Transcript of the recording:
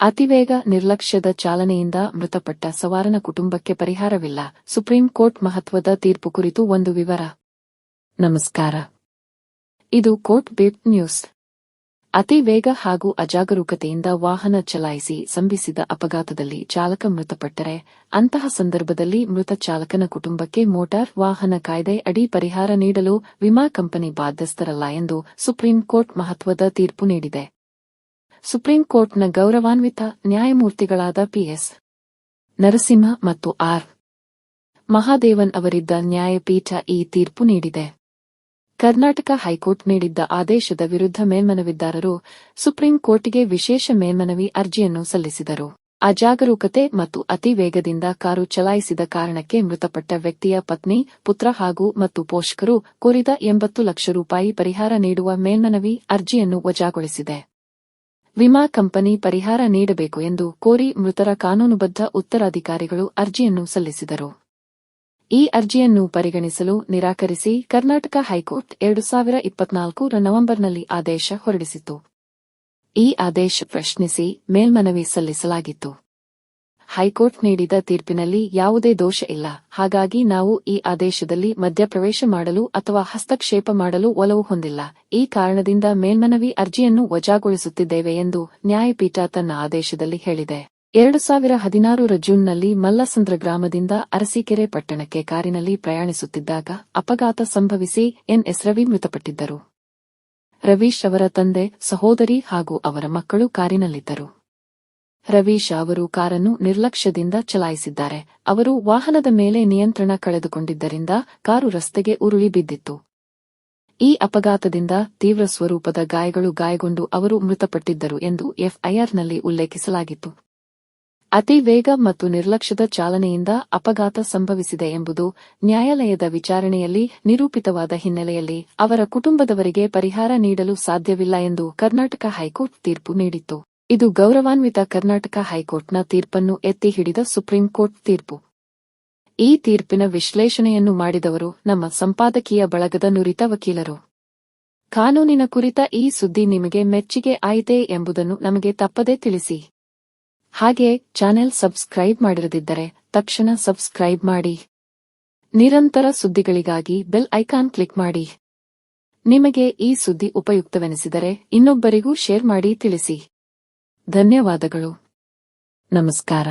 ಅತಿವೇಗ ನಿರ್ಲಕ್ಷ್ಯದ ಚಾಲನೆಯಿಂದ ಮೃತಪಟ್ಟ ಸವಾರನ ಕುಟುಂಬಕ್ಕೆ ಪರಿಹಾರವಿಲ್ಲ. Supreme court ಮಹತ್ವದ ತೀರ್ಪು ಕುರಿತು ಒಂದು ವಿವರ. ನಮಸ್ಕಾರ. ಇದು ಕೋರ್ಟ್ ಬೇಟ್ ನ್ಯೂಸ್. ಅತಿ ವೇಗ ಹಾಗೂ ಅಜಾಗರೂಕತೆಯಿಂದ ವಾಹನ ಚಲಾಯಿಸಿ ಸಂಭಿಸಿದ ಅಪಘಾತದಲ್ಲಿ ಚಾಲಕ ಮೃತಪಟ್ಟರೆ, ಅಂತಹ ಸಂದರ್ಭದಲ್ಲಿ ಮೃತ ಚಾಲಕನ ಕುಟುಂಬಕ್ಕೆ ಮೋಟಾರ್ ವಾಹನ ಕಾಯ್ದೆ ಅಡಿ ಪರಿಹಾರ ನೀಡಲು ವಿಮಾ ಕಂಪನಿ ಬಾಧ್ಯಸ್ಥರಲ್ಲ ಎಂದು ಸುಪ್ರೀಂ ಕೋರ್ಟ್ ಮಹತ್ವದ ತೀರ್ಪು ನೀಡಿದೆ. ಸುಪ್ರೀಂ ಕೋರ್ಟ್ನ ಗೌರವಾನ್ವಿತ ನ್ಯಾಯಮೂರ್ತಿಗಳಾದ ಪಿಎಸ್ ನರಸಿಂಹ ಮತ್ತು ಆರ್. ಮಹಾದೇವನ್ ಅವರಿದ್ದ ನ್ಯಾಯಪೀಠ ಈ ತೀರ್ಪು ನೀಡಿದೆ. ಕರ್ನಾಟಕ ಹೈಕೋರ್ಟ್ ನೀಡಿದ್ದ ಆದೇಶದ ವಿರುದ್ಧ ಮೇಲ್ಮನವಿದ್ದಾರರು ಸುಪ್ರೀಂ ಕೋರ್ಟ್ಗೆ ವಿಶೇಷ ಮೇಲ್ಮನವಿ ಅರ್ಜಿಯನ್ನು ಸಲ್ಲಿಸಿದರು. ಅಜಾಗರೂಕತೆ ಮತ್ತು ಅತಿ ವೇಗದಿಂದ ಕಾರು ಚಲಾಯಿಸಿದ ಕಾರಣಕ್ಕೆ ಮೃತಪಟ್ಟ ವ್ಯಕ್ತಿಯ ಪತ್ನಿ, ಪುತ್ರ ಹಾಗೂ ಮತ್ತು ಪೋಷಕರು ಕೋರಿದ ಎಂಬತ್ತು ಲಕ್ಷ ರೂಪಾಯಿ ಪರಿಹಾರ ನೀಡುವ ಮೇಲ್ಮನವಿ ಅರ್ಜಿಯನ್ನು ವಜಾಗೊಳಿಸಿದೆ. ವಿಮಾ ಕಂಪನಿ ಪರಿಹಾರ ನೀಡಬೇಕು ಎಂದು ಕೋರಿ ಮೃತರ ಕಾನೂನುಬದ್ಧ ಉತ್ತರಾಧಿಕಾರಿಗಳು ಅರ್ಜಿಯನ್ನು ಸಲ್ಲಿಸಿದರು. ಈ ಅರ್ಜಿಯನ್ನು ಪರಿಗಣಿಸಲು ನಿರಾಕರಿಸಿ ಕರ್ನಾಟಕ ಹೈಕೋರ್ಟ್ ಎರಡು ಸಾವಿರ ಇಪ್ಪತ್ನಾಲ್ಕರ ನವೆಂಬರ್ನಲ್ಲಿ ಆದೇಶ ಹೊರಡಿಸಿತು ಈ ಆದೇಶ ಪ್ರಶ್ನಿಸಿ ಮೇಲ್ಮನವಿ ಸಲ್ಲಿಸಲಾಗಿತ್ತು. ಹೈಕೋರ್ಟ್ ನೀಡಿದ ತೀರ್ಪಿನಲ್ಲಿ ಯಾವುದೇ ದೋಷ ಇಲ್ಲ. ಹಾಗಾಗಿ ನಾವು ಈ ಆದೇಶದಲ್ಲಿ ಮಧ್ಯಪ್ರವೇಶ ಮಾಡಲು ಅಥವಾ ಹಸ್ತಕ್ಷೇಪ ಮಾಡಲು ಒಲವು ಹೊಂದಿಲ್ಲ. ಈ ಕಾರಣದಿಂದ ಮೇಲ್ಮನವಿ ಅರ್ಜಿಯನ್ನು ವಜಾಗೊಳಿಸುತ್ತಿದ್ದೇವೆ ಎಂದು ನ್ಯಾಯಪೀಠ ತನ್ನ ಆದೇಶದಲ್ಲಿ ಹೇಳಿದೆ. ಎರಡು ಸಾವಿರ ಹದಿನಾರರ ಜೂನ್ನಲ್ಲಿ ಮಲ್ಲಸಂದ್ರ ಗ್ರಾಮದಿಂದ ಅರಸೀಕೆರೆ ಪಟ್ಟಣಕ್ಕೆ ಕಾರಿನಲ್ಲಿ ಪ್ರಯಾಣಿಸುತ್ತಿದ್ದಾಗ ಅಪಘಾತ ಸಂಭವಿಸಿ ಎನ್ಎಸ್. ರವಿ ಮೃತಪಟ್ಟಿದ್ದರು. ರವೀಶ್ ಅವರ ತಂದೆ, ಸಹೋದರಿ ಹಾಗೂ ಅವರ ಮಕ್ಕಳು ಕಾರಿನಲ್ಲಿದ್ದರು. ರವೀಶ್ ಅವರು ಕಾರನ್ನು ನಿರ್ಲಕ್ಷ್ಯದಿಂದ ಚಲಾಯಿಸಿದ್ದಾರೆ. ಅವರು ವಾಹನದ ಮೇಲೆ ನಿಯಂತ್ರಣ ಕಳೆದುಕೊಂಡಿದ್ದರಿಂದ ಕಾರು ರಸ್ತೆಗೆ ಉರುಳಿ ಬಿದ್ದಿತ್ತು. ಈ ಅಪಘಾತದಿಂದ ತೀವ್ರ ಸ್ವರೂಪದ ಗಾಯಗಳು ಗಾಯಗೊಂಡು ಅವರು ಮೃತಪಟ್ಟಿದ್ದರು ಎಂದು ಎಫ್ಐಆರ್ನಲ್ಲಿ ಉಲ್ಲೇಖಿಸಲಾಗಿತ್ತು. ಅತಿ ವೇಗ ಮತ್ತು ನಿರ್ಲಕ್ಷ್ಯದ ಚಾಲನೆಯಿಂದ ಅಪಘಾತ ಸಂಭವಿಸಿದೆ ಎಂಬುದು ನ್ಯಾಯಾಲಯದ ವಿಚಾರಣೆಯಲ್ಲಿ ನಿರೂಪಿತವಾದ ಹಿನ್ನೆಲೆಯಲ್ಲಿ ಅವರ ಕುಟುಂಬದವರಿಗೆ ಪರಿಹಾರ ನೀಡಲು ಸಾಧ್ಯವಿಲ್ಲ ಎಂದು ಕರ್ನಾಟಕ ಹೈಕೋರ್ಟ್ ತೀರ್ಪು ನೀಡಿತ್ತು. ಇದು ಗೌರವಾನ್ವಿತ ಕರ್ನಾಟಕ ಹೈಕೋರ್ಟ್ನ ತೀರ್ಪನ್ನು ಎತ್ತಿ ಹಿಡಿದ ಸುಪ್ರೀಂ ಕೋರ್ಟ್ ತೀರ್ಪು. ಈ ತೀರ್ಪಿನ ವಿಶ್ಲೇಷಣೆಯನ್ನು ಮಾಡಿದವರು ನಮ್ಮ ಸಂಪಾದಕೀಯ ಬಳಗದ ನುರಿತ ವಕೀಲರು. ಕಾನೂನಿನ ಕುರಿತ ಈ ಸುದ್ದಿ ನಿಮಗೆ ಮೆಚ್ಚುಗೆ ಆಯಿತೆ ಎಂಬುದನ್ನು ನಮಗೆ ತಪ್ಪದೇ ತಿಳಿಸಿ. ಹಾಗೆ ಚಾನೆಲ್ ಸಬ್ಸ್ಕ್ರೈಬ್ ಮಾಡಿರದಿದ್ದರೆ ತಕ್ಷಣ ಸಬ್ಸ್ಕ್ರೈಬ್ ಮಾಡಿ. ನಿರಂತರ ಸುದ್ದಿಗಳಿಗಾಗಿ ಬೆಲ್ ಐಕಾನ್ ಕ್ಲಿಕ್ ಮಾಡಿ. ನಿಮಗೆ ಈ ಸುದ್ದಿ ಉಪಯುಕ್ತವೆನಿಸಿದರೆ ಇನ್ನೊಬ್ಬರಿಗೂ ಶೇರ್ ಮಾಡಿ ತಿಳಿಸಿ. ಧನ್ಯವಾದಗಳು. ನಮಸ್ಕಾರ.